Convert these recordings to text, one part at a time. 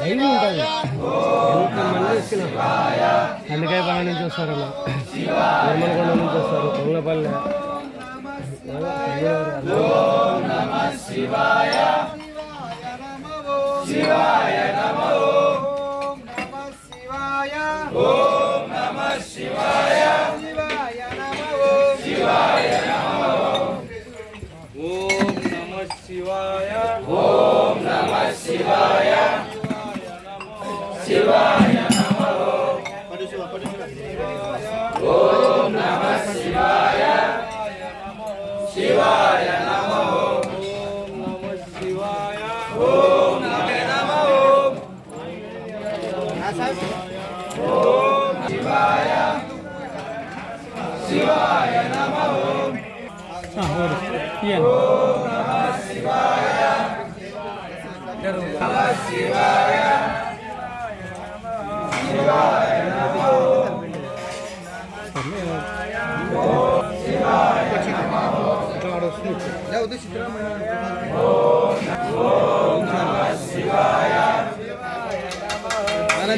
Daily ఉంటుంది ఎంతమంది ఇచ్చిన కందికాయపాలెం నుంచి వస్తారు అలా నిర్మలకొండ నుంచి వస్తారు కొంగపల్లె. శివాయ ఓం నమ శివాయ శివాయ.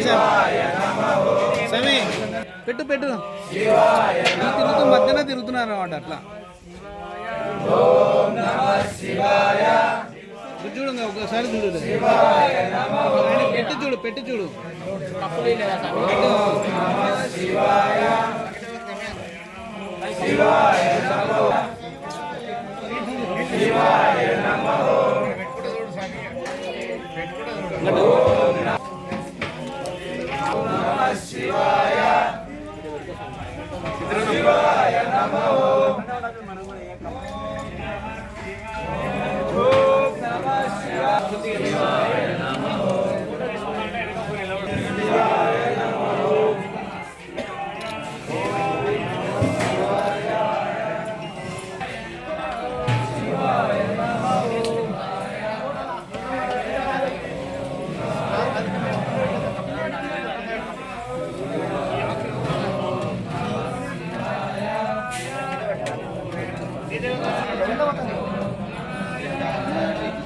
शिवाय సమీ పెట్టు పెట్టు. తిరుగుతూ మధ్యన తిరుగుతున్నారు అనమాట అట్లా. చూడు ఒకసారి చూడు పెట్టి చూడు పెట్టి చూడు.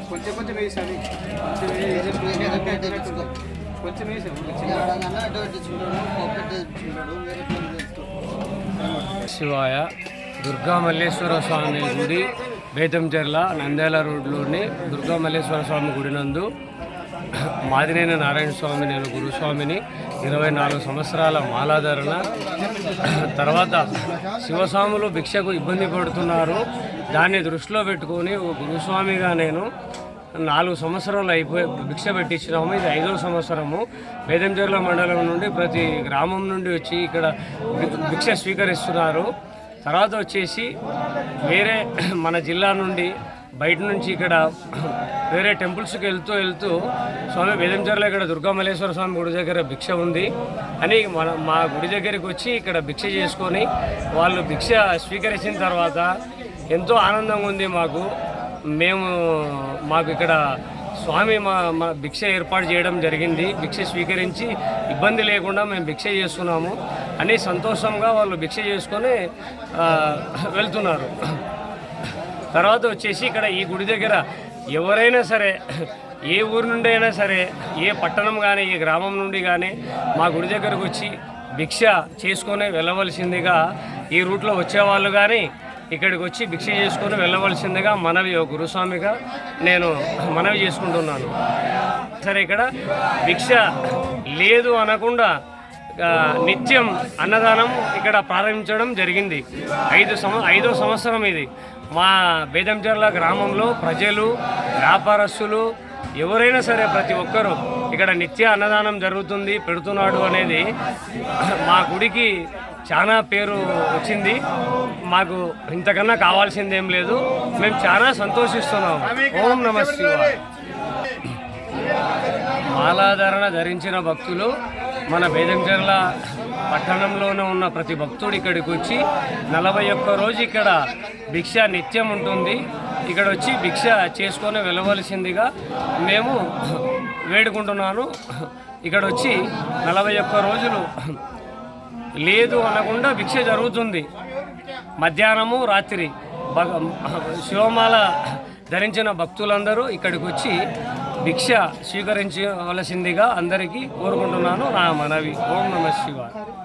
కొంచెం కొంచెం వేసాను కొంచెం వేసాను శివాయ దుర్గా మల్లేశ్వర స్వామి గుడి బేతంచెర్ల నంద్యాల రోడ్లోని దుర్గా మల్లేశ్వర స్వామి గుడి నందు మాదినేని నారాయణ స్వామి నేను గురుస్వామిని. ఇరవై నాలుగు సంవత్సరాల మాలాధారణ. తర్వాత శివస్వాములు భిక్షకు ఇబ్బంది పడుతున్నారు. దాన్ని దృష్టిలో పెట్టుకొని ఓ గురుస్వామిగా నేను నాలుగు సంవత్సరాలు అయిపోయి భిక్ష పెట్టించినాము. ఇది ఐదవ సంవత్సరము. వేదంచెర్ల మండలం నుండి ప్రతి గ్రామం నుండి వచ్చి ఇక్కడ భి- భిక్ష స్వీకరిస్తున్నారు. తర్వాత వచ్చేసి వేరే మన జిల్లా నుండి బయట నుంచి ఇక్కడ వేరే టెంపుల్స్కి వెళ్తూ వెళ్తూ స్వామి వేదంచర్లో ఇక్కడ దుర్గామల్లేశ్వర స్వామి గుడి దగ్గర భిక్ష ఉంది అని మన మా గుడి దగ్గరికి వచ్చి ఇక్కడ భిక్ష చేసుకొని వాళ్ళు భిక్ష స్వీకరించిన తర్వాత ఎంతో ఆనందంగా ఉంది మాకు. మేము మాకు ఇక్కడ స్వామి మా మా భిక్ష ఏర్పాటు చేయడం జరిగింది. భిక్ష స్వీకరించి ఇబ్బంది లేకుండా మేము భిక్ష చేసుకున్నాము అని సంతోషంగా వాళ్ళు భిక్ష చేసుకొని వెళ్తున్నారు. తర్వాత వచ్చేసి ఇక్కడ ఈ గుడి దగ్గర ఎవరైనా సరే ఏ ఊరు నుండి అయినా సరే ఏ పట్టణం కానీ ఏ గ్రామం నుండి కానీ మా గుడి దగ్గరకు వచ్చి భిక్ష చేసుకొని వెళ్ళవలసిందిగా ఈ రూట్లో వచ్చేవాళ్ళు కానీ ఇక్కడికి వచ్చి భిక్ష చేసుకొని వెళ్ళవలసిందిగా మనవి గురుస్వామిగా నేను మనవి చేసుకుంటున్నాను. సరే ఇక్కడ భిక్ష లేదు అనకుండా నిత్యం అన్నదానం ఇక్కడ ప్రారంభించడం జరిగింది. ఐదు సంవ ఐదో సంవత్సరం ఇది. మా బేదంచర్ల గ్రామంలో ప్రజలు వ్యాపారస్తులు ఎవరైనా సరే ప్రతి ఒక్కరూ ఇక్కడ నిత్య అన్నదానం జరుగుతుంది పెడుతున్నాడు అనేది మా గుడికి చాలా పేరు వచ్చింది. మాకు ఇంతకన్నా కావాల్సిందేం లేదు. మేము చాలా సంతోషిస్తున్నాం. ఓం నమస్తే మాలాధారణ ధరించిన భక్తులు మన బేదంచెర్ల పట్టణంలోనే ఉన్న ప్రతి భక్తుడు ఇక్కడికి వచ్చి నలభై ఒక్క రోజు ఇక్కడ భిక్ష నిత్యం ఉంటుంది. ఇక్కడ వచ్చి భిక్ష చేసుకొని వెళ్ళవలసిందిగా మేము వేడుకుంటున్నాను. ఇక్కడ వచ్చి నలభై ఒక్క రోజులు లేదు అనకుండా భిక్ష జరుగుతుంది. మధ్యాహ్నము రాత్రి భగ శివమాల ధరించిన భక్తులందరూ ఇక్కడికి వచ్చి భిక్ష స్వీకరించవలసిందిగా అందరికీ కోరుకుంటున్నాను. నా మనవి. ఓం నమ శివాయ.